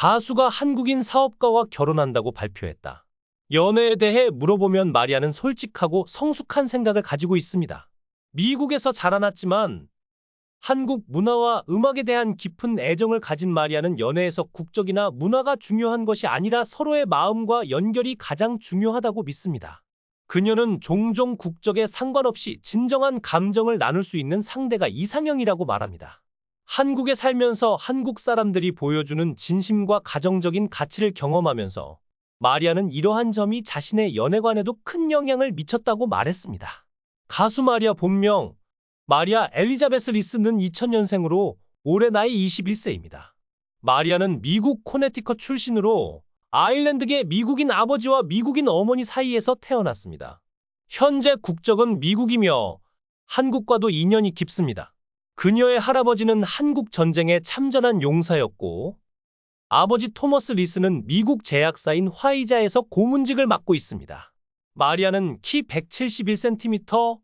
가수가 한국인 사업가와 결혼한다고 발표했다. 연애에 대해 물어보면 마리아는 솔직하고 성숙한 생각을 가지고 있습니다. 미국에서 자라났지만 한국 문화와 음악에 대한 깊은 애정을 가진 마리아는 연애에서 국적이나 문화가 중요한 것이 아니라 서로의 마음과 연결이 가장 중요하다고 믿습니다. 그녀는 종종 국적에 상관없이 진정한 감정을 나눌 수 있는 상대가 이상형이라고 말합니다. 한국에 살면서 한국 사람들이 보여주는 진심과 가정적인 가치를 경험하면서 마리아는 이러한 점이 자신의 연애관에도 큰 영향을 미쳤다고 말했습니다. 가수 마리아 본명 마리아 엘리자베스 리스는 2000년생으로 올해 나이 21세입니다. 마리아는 미국 코네티컷 출신으로 아일랜드계 미국인 아버지와 미국인 어머니 사이에서 태어났습니다. 현재 국적은 미국이며 한국과도 인연이 깊습니다. 그녀의 할아버지는 한국 전쟁에 참전한 용사였고 아버지 토머스 리스는 미국 제약사인 화이자에서 고문직을 맡고 있습니다. 마리아는 키 171cm,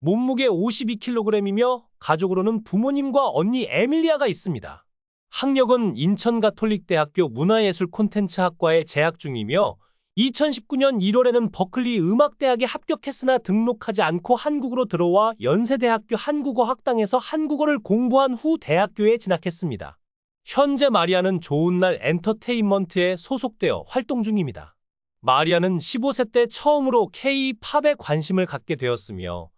몸무게 52kg이며 가족으로는 부모님과 언니 에밀리아가 있습니다. 학력은 인천 가톨릭대학교 문화예술 콘텐츠학과에 재학 중이며 2019년 1월에는 버클리 음악대학에 합격했으나 등록하지 않고 한국으로 들어와 연세대학교 한국어 학당에서 한국어를 공부한 후 대학교에 진학했습니다. 현재 마리아는 좋은 날 엔터테인먼트에 소속되어 활동 중입니다. 마리아는 15세 때 처음으로 K-팝에 관심을 갖게 되었으며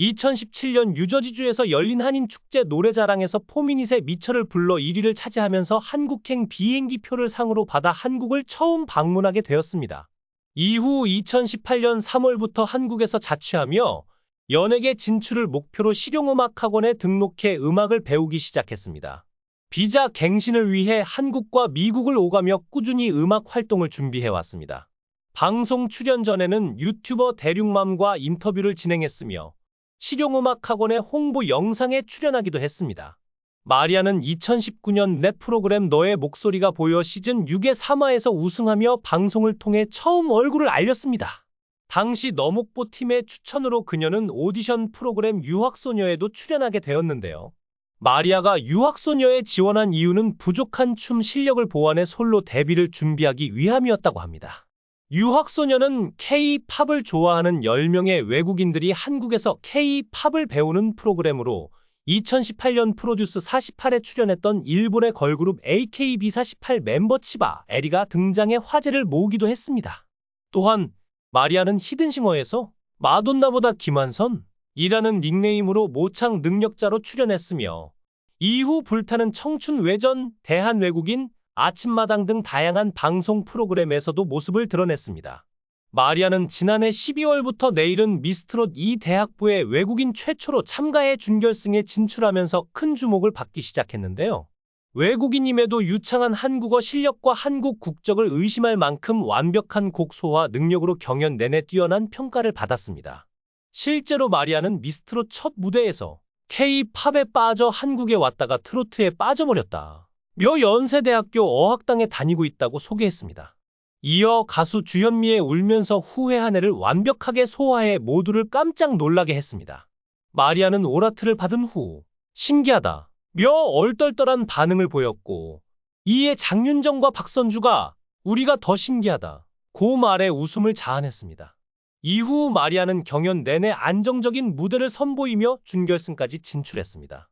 2017년 유저지주에서 열린 한인 축제 노래자랑에서 포미닛의 미처를 불러 1위를 차지하면서 한국행 비행기 표를 상으로 받아 한국을 처음 방문하게 되었습니다. 이후 2018년 3월부터 한국에서 자취하며 연예계 진출을 목표로 실용음악학원에 등록해 음악을 배우기 시작했습니다. 비자 갱신을 위해 한국과 미국을 오가며 꾸준히 음악 활동을 준비해왔습니다. 방송 출연 전에는 유튜버 대륙맘과 인터뷰를 진행했으며 실용음악학원의 홍보 영상에 출연하기도 했습니다. 마리아는 2019년 넷 프로그램 너의 목소리가 보여 시즌 6의 3화에서 우승하며 방송을 통해 처음 얼굴을 알렸습니다. 당시 너목보 팀의 추천으로 그녀는 오디션 프로그램 유학소녀에도 출연하게 되었는데요. 마리아가 유학소녀에 지원한 이유는 부족한 춤 실력을 보완해 솔로 데뷔를 준비하기 위함이었다고 합니다. 유학소녀는 K-팝을 좋아하는 10명의 외국인들이 한국에서 K-팝을 배우는 프로그램으로 2018년 프로듀스 48에 출연했던 일본의 걸그룹 AKB48 멤버 치바 에리가 등장해 화제를 모으기도 했습니다. 또한 마리아는 히든싱어에서 마돈나보다 김한선 이라는 닉네임으로 모창 능력자로 출연했으며 이후 불타는 청춘 외전, 대한 외국인, 아침마당 등 다양한 방송 프로그램에서도 모습을 드러냈습니다. 마리아는 지난해 12월부터 내일은 미스트롯 2 대학부의 외국인 최초로 참가해 준결승에 진출하면서 큰 주목을 받기 시작했는데요. 외국인임에도 유창한 한국어 실력과 한국 국적을 의심할 만큼 완벽한 곡 소화 능력으로 경연 내내 뛰어난 평가를 받았습니다. 실제로 마리아는 미스트롯 첫 무대에서 K-팝에 빠져 한국에 왔다가 트로트에 빠져버렸다. 며 연세대학교 어학당에 다니고 있다고 소개했습니다. 이어 가수 주현미의 울면서 후회 한 해를 완벽하게 소화해 모두를 깜짝 놀라게 했습니다. 마리아는 오라트를 받은 후 신기하다 며 얼떨떨한 반응을 보였고 이에 장윤정과 박선주가 우리가 더 신기하다 고 말에 웃음을 자아냈습니다. 이후 마리아는 경연 내내 안정적인 무대를 선보이며 준결승까지 진출했습니다.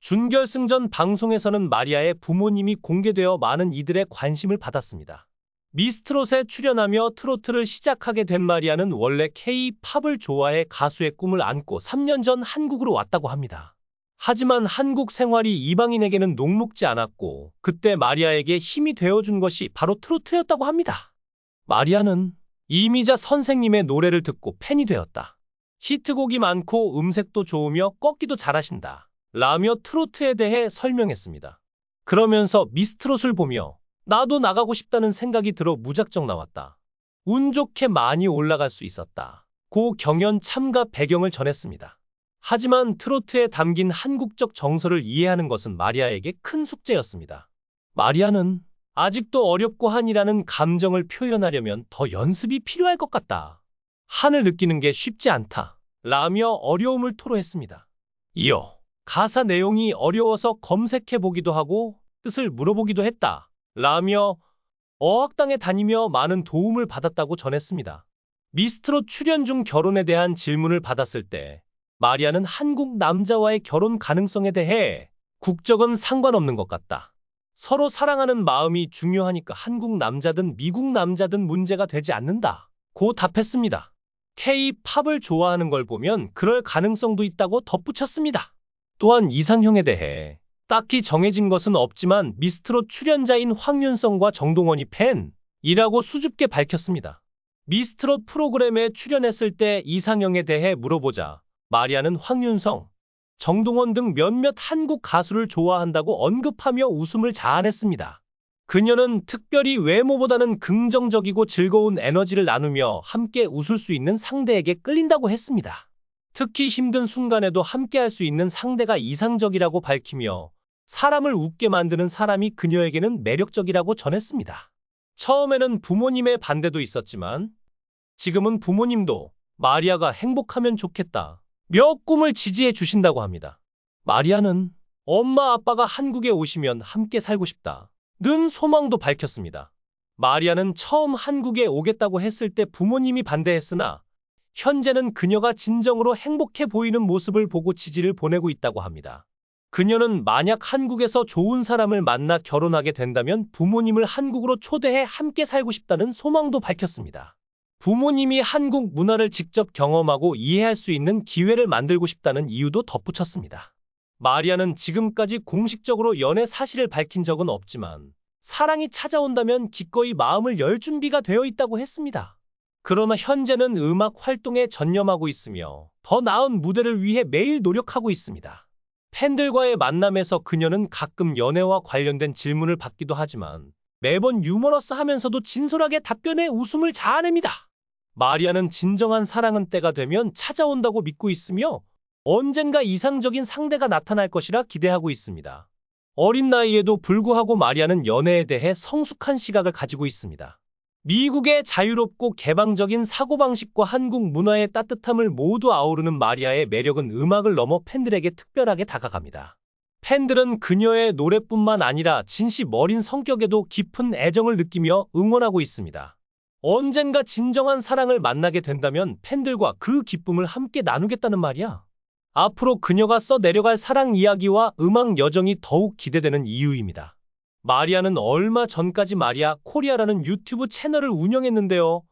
준결승전 방송에서는 마리아의 부모님이 공개되어 많은 이들의 관심을 받았습니다. 미스트롯에 출연하며 트로트를 시작하게 된 마리아는 원래 K-팝을 좋아해 가수의 꿈을 안고 3년 전 한국으로 왔다고 합니다. 하지만 한국 생활이 이방인에게는 녹록지 않았고 그때 마리아에게 힘이 되어준 것이 바로 트로트였다고 합니다. 마리아는 이미자 선생님의 노래를 듣고 팬이 되었다. 히트곡이 많고 음색도 좋으며 꺾기도 잘하신다. 라며 트로트에 대해 설명했습니다. 그러면서 미스트롯을 보며 나도 나가고 싶다는 생각이 들어 무작정 나왔다. 운 좋게 많이 올라갈 수 있었다. 고 경연 참가 배경을 전했습니다. 하지만 트로트에 담긴 한국적 정서를 이해하는 것은 마리아에게 큰 숙제였습니다. 마리아는 아직도 어렵고 한이라는 감정을 표현하려면 더 연습이 필요할 것 같다. 한을 느끼는 게 쉽지 않다. 라며 어려움을 토로했습니다. 이어 가사 내용이 어려워서 검색해 보기도 하고 뜻을 물어보기도 했다. 라며 어학당에 다니며 많은 도움을 받았다고 전했습니다. 미스트롯 출연 중 결혼에 대한 질문을 받았을 때 마리아는 한국 남자와의 결혼 가능성에 대해 국적은 상관없는 것 같다. 서로 사랑하는 마음이 중요하니까 한국 남자든 미국 남자든 문제가 되지 않는다. 고 답했습니다. K-팝을 좋아하는 걸 보면 그럴 가능성도 있다고 덧붙였습니다. 또한 이상형에 대해 딱히 정해진 것은 없지만 미스트롯 출연자인 황윤성과 정동원이 팬이라고 수줍게 밝혔습니다. 미스트롯 프로그램에 출연했을 때 이상형에 대해 물어보자 마리아는 황윤성, 정동원 등 몇몇 한국 가수를 좋아한다고 언급하며 웃음을 자아냈습니다. 그녀는 특별히 외모보다는 긍정적이고 즐거운 에너지를 나누며 함께 웃을 수 있는 상대에게 끌린다고 했습니다. 특히 힘든 순간에도 함께 할 수 있는 상대가 이상적이라고 밝히며 사람을 웃게 만드는 사람이 그녀에게는 매력적이라고 전했습니다. 처음에는 부모님의 반대도 있었지만 지금은 부모님도 마리아가 행복하면 좋겠다. 몇 꿈을 지지해 주신다고 합니다. 마리아는 엄마 아빠가 한국에 오시면 함께 살고 싶다. 는 소망도 밝혔습니다. 마리아는 처음 한국에 오겠다고 했을 때 부모님이 반대했으나 현재는 그녀가 진정으로 행복해 보이는 모습을 보고 지지를 보내고 있다고 합니다. 그녀는 만약 한국에서 좋은 사람을 만나 결혼하게 된다면 부모님을 한국으로 초대해 함께 살고 싶다는 소망도 밝혔습니다. 부모님이 한국 문화를 직접 경험하고 이해할 수 있는 기회를 만들고 싶다는 이유도 덧붙였습니다. 마리아는 지금까지 공식적으로 연애 사실을 밝힌 적은 없지만 사랑이 찾아온다면 기꺼이 마음을 열 준비가 되어 있다고 했습니다. 그러나 현재는 음악 활동에 전념하고 있으며 더 나은 무대를 위해 매일 노력하고 있습니다. 팬들과의 만남에서 그녀는 가끔 연애와 관련된 질문을 받기도 하지만 매번 유머러스 하면서도 진솔하게 답변해 웃음을 자아냅니다. 마리아는 진정한 사랑은 때가 되면 찾아온다고 믿고 있으며 언젠가 이상적인 상대가 나타날 것이라 기대하고 있습니다. 어린 나이에도 불구하고 마리아는 연애에 대해 성숙한 시각을 가지고 있습니다. 미국의 자유롭고 개방적인 사고방식과 한국 문화의 따뜻함을 모두 아우르는 마리아의 매력은 음악을 넘어 팬들에게 특별하게 다가갑니다. 팬들은 그녀의 노래뿐만 아니라 진심 어린 성격에도 깊은 애정을 느끼며 응원하고 있습니다. 언젠가 진정한 사랑을 만나게 된다면 팬들과 그 기쁨을 함께 나누겠다는 말이야. 앞으로 그녀가 써 내려갈 사랑 이야기와 음악 여정이 더욱 기대되는 이유입니다. 마리아는 얼마 전까지 마리아 코리아라는 유튜브 채널을 운영했는데요.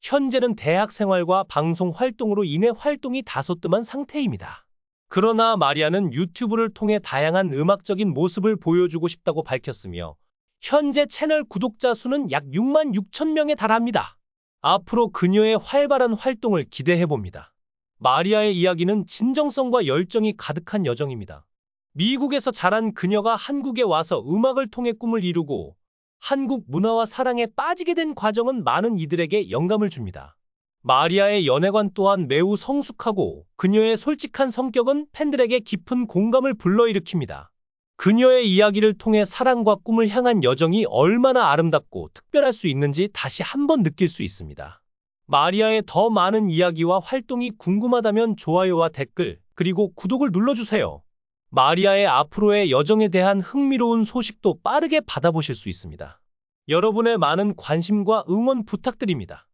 현재는 대학 생활과 방송 활동으로 인해 활동이 다소 뜸한 상태입니다. 그러나 마리아는 유튜브를 통해 다양한 음악적인 모습을 보여주고 싶다고 밝혔으며 현재 채널 구독자 수는 약 6만 6천 명에 달합니다. 앞으로 그녀의 활발한 활동을 기대해 봅니다. 마리아의 이야기는 진정성과 열정이 가득한 여정입니다. 미국에서 자란 그녀가 한국에 와서 음악을 통해 꿈을 이루고 한국 문화와 사랑에 빠지게 된 과정은 많은 이들에게 영감을 줍니다. 마리아의 연애관 또한 매우 성숙하고 그녀의 솔직한 성격은 팬들에게 깊은 공감을 불러일으킵니다. 그녀의 이야기를 통해 사랑과 꿈을 향한 여정이 얼마나 아름답고 특별할 수 있는지 다시 한번 느낄 수 있습니다. 마리아의 더 많은 이야기와 활동이 궁금하다면 좋아요와 댓글, 그리고 구독을 눌러주세요. 마리아의 앞으로의 여정에 대한 흥미로운 소식도 빠르게 받아보실 수 있습니다. 여러분의 많은 관심과 응원 부탁드립니다.